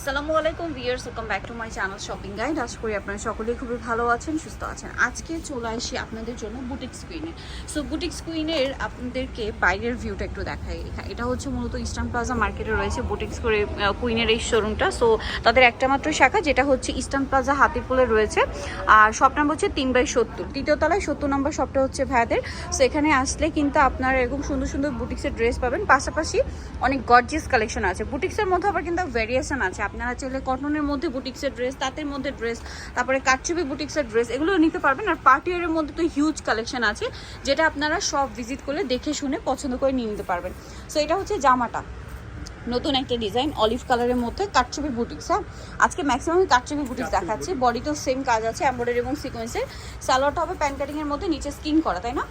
আসসালামু আলাইকুম viewers welcome back to my channel shopping guide আশা করি আপনারা সকলেই খুবই ভালো আছেন, সুস্থ আছেন। আজকে চলে আসি আপনাদের জন্য বুটিক স্কুইনে সো বুটিক স্কুইনের আপনাদেরকে বাইরের ভিউটা একটু দেখাই। এটা হচ্ছে মূলত ইস্টার্ন প্লাজা মার্কেটে রয়েছে বুটিক কুইনের এই শোরুমটা সো তাদের একটা মাত্র শাখা, যেটা হচ্ছে ইস্টার্ন প্লাজা হাতিপুলে রয়েছে। আর শপ নাম্বার হচ্ছে তিন বাই সত্তর। তৃতীয় তলায় সত্তর নম্বর শপটা হচ্ছে ভাইয়াদের। সো এখানে আসলে কিন্তু আপনারা এরকম সুন্দর সুন্দর বুটিক্সের ড্রেস পাবেন। পাশাপাশি অনেক গর্জিয়াস কালেকশন আছে। বুটিক্সের মধ্যে আবার কিন্তু ভেরিয়েশন আছে। আপনারা চাইলে কটনের মধ্যে বুটিক্সের ড্রেস তাঁতের মধ্যে ড্রেস তারপরে কাটছবি বুটিক্সের ড্রেস এগুলো নিতে পারবেন। আর পার্টিয়ারের মধ্যে তো হিউজ কালেকশন আছে, যেটা আপনারা সব ভিজিট করলে দেখে শুনে পছন্দ করে নিয়ে নিতে পারবেন। সো এটা হচ্ছে জামাটা। নতুন একটা ডিজাইন অলিভ কালারের মধ্যে কাটচুপি বুটিক্স হ্যাঁ? আজকে ম্যাক্সিমাম কাটচুপি বুটিক্স দেখাচ্ছি। বডিতেও সেম কাজ আছে এমব্রয়ডারি এবং সিকোয়েন্সের সালোয়ারটা হবে প্যান কাটিং এর মধ্যে নিচে স্কিন করা তাই না?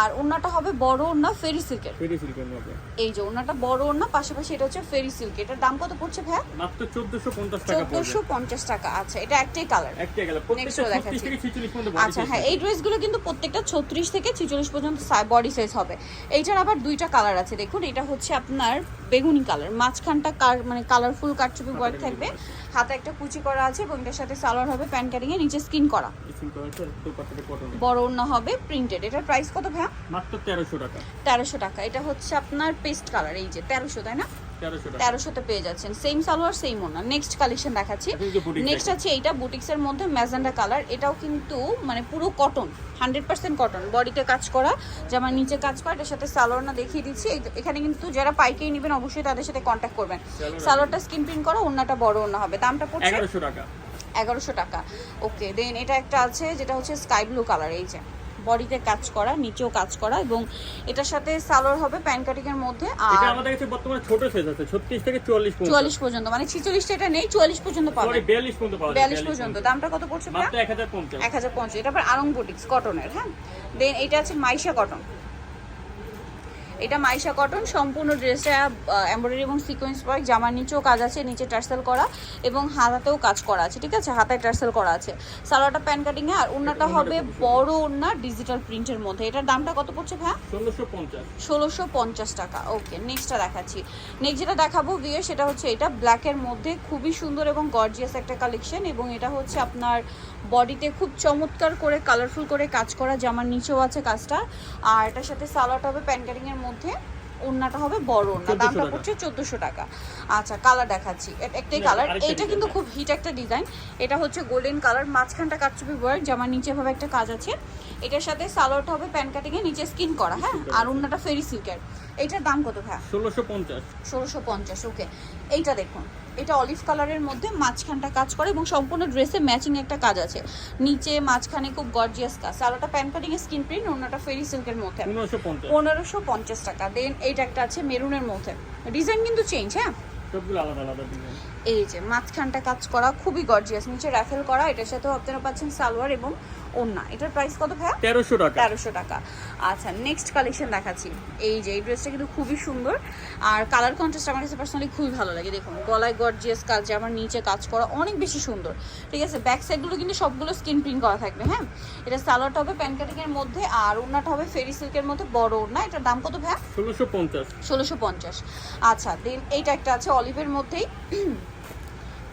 আর ওড়নাটা হবে বড় ওড়না ফেরি সিল্কের ফেরি সিল্কের মধ্যে। এই যে ওড়নাটা বড় ওড়না পাশাপাশি এটা হচ্ছে ফেরি সিল্ক এটার দাম কত পড়ছে ভাইয়া? মাত্র চোদ্দশো পঞ্চাশ টাকা পড়বে। চোদ্দশো পঞ্চাশ টাকা আচ্ছা এটা একটাই কালার একটা গেল Next প্রত্যেকটা থেকে পর্যন্ত আচ্ছা হ্যাঁ এই ড্রেসগুলো কিন্তু প্রত্যেকটা ছত্রিশ থেকে ছিচল্লিশ পর্যন্ত বডি সাইজ হবে। এইটার আবার দুইটা কালার আছে দেখুন এটা হচ্ছে আপনার বেগুনি কালার মাঝখানটা কার মানে কালারফুল কাটচুপি ওয়ার্ক থাকবে। হাতে একটা কুচি করা আছে এবং এটার সাথে সালোয়ার হবে প্যান্ট ক্যারিং এ নিচে স্কিন করা। বড় ওড়না হবে প্রিন্টেড এটার প্রাইস কত ভাইয়া? মাত্র তেরোশো টাকা। তেরোশো টাকা। এটা হচ্ছে আপনার পেস্ট কালার এই যে তেরোশো তাই না? তেরোশো টাকা তেরোশোতে পেয়ে যাচ্ছেন। সেম সালোয়ার সেম ওনা। নেক্সট কালেকশন দেখাচ্ছি। নেক্সট আছে এইটা বুটিক্সের মধ্যে ম্যাজেন্ডা কালার এটাও কিন্তু মানে পুরো কটন হান্ড্রেড পার্সেন্ট কটন বডিতে কাজ করা জামার নিচে কাজ করা এটার সাথে সালোয়ার না দেখিয়ে দিচ্ছি। এখানে কিন্তু যারা পাইকারি নেবেন অবশ্যই তাদের সাথে কন্ট্যাক্ট করবেন। সালোয়ারটা স্কিন প্রিন্ট করা ওড়নাটা বড় ওড়না হবে। দামটা পড়ছে এগারোশো টাকা। এগারোশো টাকা। ওকে দেন এটা একটা আছে যেটা হচ্ছে স্কাই ব্লু কালার এই যে। বডিতে কাজ করা নিচেও কাজ করা এবং এটার সাথে সালোয়ার হবে প্যান কাটিং এর মধ্যে এটা আমাদের কাছে বর্তমানে ছোট সাইজ আছে ছত্রিশ থেকে চুয়াল্লিশ পর্যন্ত। চুয়াল্লিশ পর্যন্ত মানে ছিচল্লিশটা এটা নেই চুয়াল্লিশ পর্যন্ত সরি পাবেন বিয়াল্লিশ পর্যন্ত পাবে 42 পর্যন্ত। দামটা কত পড়ছে মাত্র এক হাজার পঞ্চাশ। এক হাজার পঞ্চাশ এটা আবার আরং বুটিক্স কটনের হ্যাঁ? দেন এটা আছে মাইশা কটন এটা মাইশা কটন সম্পূর্ণ ড্রেসটা এমব্রয়ডারি এবং সিকোয়েন্স ওয়ার্ক জামার নিচেও কাজ আছে নিচে টার্সেল করা এবং হাতাতেও কাজ করা আছে ঠিক আছে? হাতায় টার্সেল করা আছে। সালোয়ারটা প্যান কাটিং আর ওড়নাটা হবে বড় ওড়না ডিজিটাল প্রিন্টের মধ্যে। এটার দামটা কত পড়ছে পঞ্চাশ। ষোলোশো পঞ্চাশ টাকা। ওকে নেক্সটটা দেখাচ্ছি। নেক্সট যেটা দেখাবো ভিয়ে সেটা হচ্ছে এটা ব্ল্যাকের মধ্যে খুবই সুন্দর এবং গর্জিয়াস একটা কালেকশন এবং এটা হচ্ছে আপনার বডিতে খুব চমৎকার করে কালারফুল করে কাজ করা জামার নিচেও আছে কাজটা। আর এটার সাথে সালোয়ারটা হবে প্যান কাটিংয়ের মধ্যে। ওড়নাটা হবে বড় ওড়না দামটা পড়ছে চোদ্দোশো টাকা। আচ্ছা কালার দেখাচ্ছি। একটাই কালার এইটা কিন্তু খুব হিট একটা ডিজাইন এটা হচ্ছে গোল্ডেন কালার মাঝখানটা কাটচুপি ওয়ার্ক জামার নিচে ভাবে একটা কাজ আছে। এটার সাথে সালোয়ারটা হবে প্যান কাটিং এ নিচে স্কিন করা হ্যাঁ? আর ওড়নাটা ফেরি সিল্কের এইটার দাম কত ভাইয়া? ষোলোশো পঞ্চাশ। ষোলোশো পঞ্চাশ ওকে এইটা দেখুন। এটা অলিভ কালারের মধ্যে মাঝখানটা কাজ করে এবং সম্পূর্ণ ড্রেসে ম্যাচিং একটা কাজ আছে। নিচে মাঝখানে খুব গর্জিয়াস কাজ। সালোটা প্যান কাটিং স্কিন প্রিন্ট ওনাটা ফেরি সিল্কের মধ্যে। পনেরোশো পঞ্চাশ। টাকা। দেন এইটা একটা আছে মেরুনের মধ্যে। ডিজাইন কিন্তু চেঞ্জ হ্যাঁ? এই যে মাঝখানটা কাজ করা খুবই গর্জিয়াস নিচে র্যাফেল করা এটার সাথেও আপনারা পাচ্ছেন সালোয়ার এবং ওড়না। এটার প্রাইস কত ভাইয়া? তেরোশো টাকা। তেরোশো টাকা। আচ্ছা নেক্সট কালেকশন দেখাচ্ছি। এই যে এই ড্রেসটা কিন্তু খুবই সুন্দর। আর কালার কন্ট্রাস্ট আমার কাছে পার্সোনালি খুবই ভালো লাগে। দেখুন গলায় গর্জিয়াস কাজ আমার নিচে কাজ করা অনেক বেশি সুন্দর। ঠিক আছে? ব্যাক সাইডগুলো কিন্তু সবগুলো স্কিন প্রিন্ট করা থাকবে হ্যাঁ? এটা সালোয়ারটা হবে প্যান কাটিংয়ের মধ্যে আর ওড়নাটা হবে ফেরি সিল্কের মধ্যে বড় ওড়না। এটার দাম কত ভাইয়া? ষোলোশো পঞ্চাশ। ষোলোশো পঞ্চাশ। আচ্ছা দেন এইটা একটা আছে অলিভের মধ্যেই।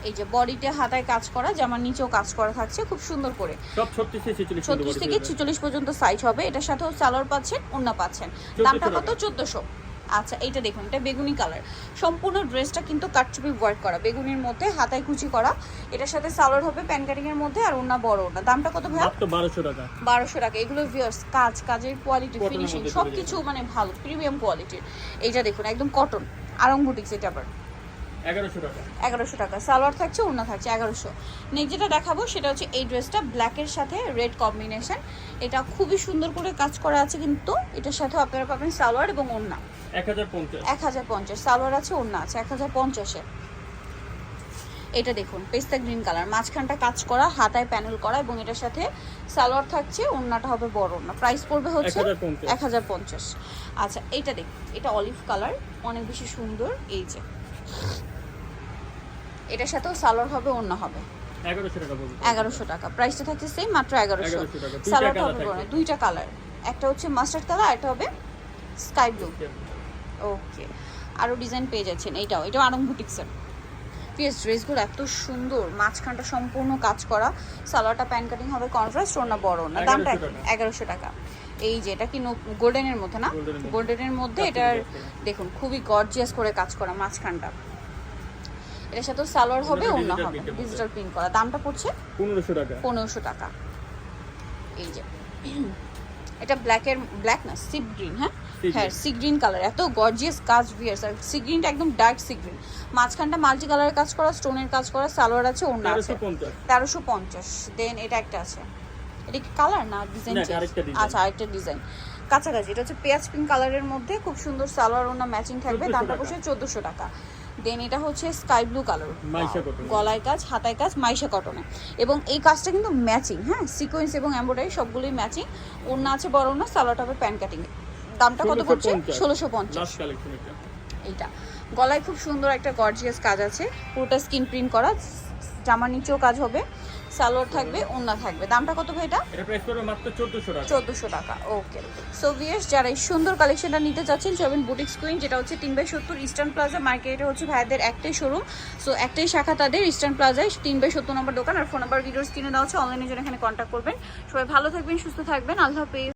এই যে বডিতে হাতায় কাজ করা জামার নিচেও কাজ করা থাকছে খুব সুন্দর করে। সব ছত্রিশ থেকে ছেচল্লিশ ছত্রিশ থেকে ছিচল্লিশ পর্যন্ত সাইজ হবে। এটার সাথেও সালোয়ার পাচ্ছেন ওড়না পাচ্ছেন। দামটা কত? টাকা। চোদ্দোশো। আচ্ছা এইটা দেখুন এটা বেগুনি কালার সম্পূর্ণ ড্রেসটা কিন্তু কাটচুপি ওয়ার্ক করা বেগুনির মধ্যে হাতায় কুচি করা। এটার সাথে সালোয়ার হবে প্যান কাটিং এর মধ্যে আর ওড়না বড় ওড়না। দামটা কত ভাইয়া? মাত্র বারোশো টাকা। বারোশো টাকা। এগুলো ভিউয়ার্স কাজ কাজের কোয়ালিটি ফিনিশিং মধ্যে সব চলে কিছু মানে ভালো প্রিমিয়াম কোয়ালিটির এইটা দেখুন একদম কটন আরং বুটিক্স এটা আবার। এগারোশো টাকা। সালোয়ার থাকছে ওড়না থাকছে এগারোশো। নেক্সট যেটা দেখাবো সেটা হচ্ছে এই ড্রেসটা ব্ল্যাকের সাথে রেড কম্বিনেশন এটা খুবই সুন্দর করে কাজ করা আছে কিন্তু এটার সাথে আপনারা পাবেন সালোয়ার এবং ওড়না। এক হাজার পঞ্চাশ। সালোয়ার আছে ওড়না আছে এক হাজার পঞ্চাশে এটা দেখুন পেস্তা গ্রিন কালার। মাঝখানটা কাজ করা হাতায় প্যানেল করা এবং এটার সাথে সালোয়ার থাকছে ওড়নাটা হবে বড় ওড়না। প্রাইস পড়বে হচ্ছে এক হাজার পঞ্চাশ। আচ্ছা এইটা দেখুন এটা অলিভ কালার অনেক বেশি সুন্দর। এই যে এটার সাথেও সালোয়ার হবে অন্য হবে। এগারোশো টাকা প্রাইসটা থাকছে সেম মাত্র এগারোশো। 1100 সালোয়ারটা হবে দুইটা কালার একটা হচ্ছে মাস্টার্ড কালার আর একটা হবে স্কাই ব্লু ওকে আরও ডিজাইন পেয়ে যাচ্ছেন এইটাও। এটাও আরং বুটিক্সের পিএস ড্রেসগুলো এত সুন্দর। মাঝখানটা সম্পূর্ণ কাজ করা। সালোয়ারটা প্যান কাটিং হবে কন্ট্রাস্ট ওর না বড় না। দামটা এগারোশো টাকা। এই যে এটা কি গোল্ডেনের মধ্যে না। গোল্ডেনের মধ্যে। এটার। দেখুন খুবই গর্জিয়াস করে কাজ করা মাঝখানটা। এটার সাথে সালোয়ার হবে অন্য হবে এর। ডিজিটাল প্রিন্ট করা। দামটা পড়ছে পনেরোশো টাকা। পনেরোশো টাকা। এই যে এটা ব্ল্যাকের ব্ল্যাক না সিপ গ্রিন হ্যাঁ? হ্যাঁ সি গ্রিন কালার এত গর্জিয়াস কাজ ভিয়ার্স আর সি গ্রিনটা একদম ডার্ক সি গ্রিন মাঝখানটা মাল্টি কালারের কাজ করা স্টোনের কাজ করা সালোয়ার আছে অন্য আছে। তেরোশো পঞ্চাশ। দেন এটা একটা আছে। এটা কি কালার না ডিজাইন। আচ্ছা আরেকটা ডিজাইন কাছাকাছি এটা হচ্ছে পেঁয়াজ পিঙ্ক কালারের মধ্যে। খুব সুন্দর সালোয়ার ওনা ম্যাচিং থাকবে। দামটা। বসে চোদ্দোশো টাকা। দেন এটা হচ্ছে স্কাই ব্লু কালার গলায় কাজ হাতায় কাজ মাইশা কটনে এবং এই কাজটা কিন্তু ম্যাচিং হ্যাঁ? সিকোয়েন্স এবং এমব্রয়ডারি সবগুলোই ম্যাচিং ওড়না আছে বড় না সালোয়ারটা হবে প্যান কাটিং দামটা কত পড়ছে? ষোলোশো পঞ্চাশ। এইটা। গলায় খুব সুন্দর একটা গর্জিয়াস কাজ আছে। পুরোটা স্কিন প্রিন্ট করা। জামার নিচেও কাজ হবে। সালোয়ার থাকবে ওন্না থাকবে। দামটা কত ভাই এটা? এটা প্রাইস পড়বে মাত্র চোদ্দোশো টাকা। চোদ্দোশো টাকা ওকে সো ভিয়ার্স যারা এই সুন্দর কালেকশনটা নিতে যাচ্ছেন জবিন বুটিক্স কুইন যেটা হচ্ছে তিন বাই সত্তর ইস্টার্ন প্লাজা মার্কেটে হচ্ছে ভাইদের একটাই শোরুম সো একটাই শাখা তাদের ইস্টার্ন প্লাজায় তিন বাই সত্তর নম্বর দোকান। আর ফোন নাম্বার ভিডিওর স্ক্রিনে দেওয়া আছে অনলাইনে জন্য এখানে কন্ট্যাক্ট করবেন। সবাই ভালো থাকবেন সুস্থ থাকবেন। আল্লাহ হাফেজ।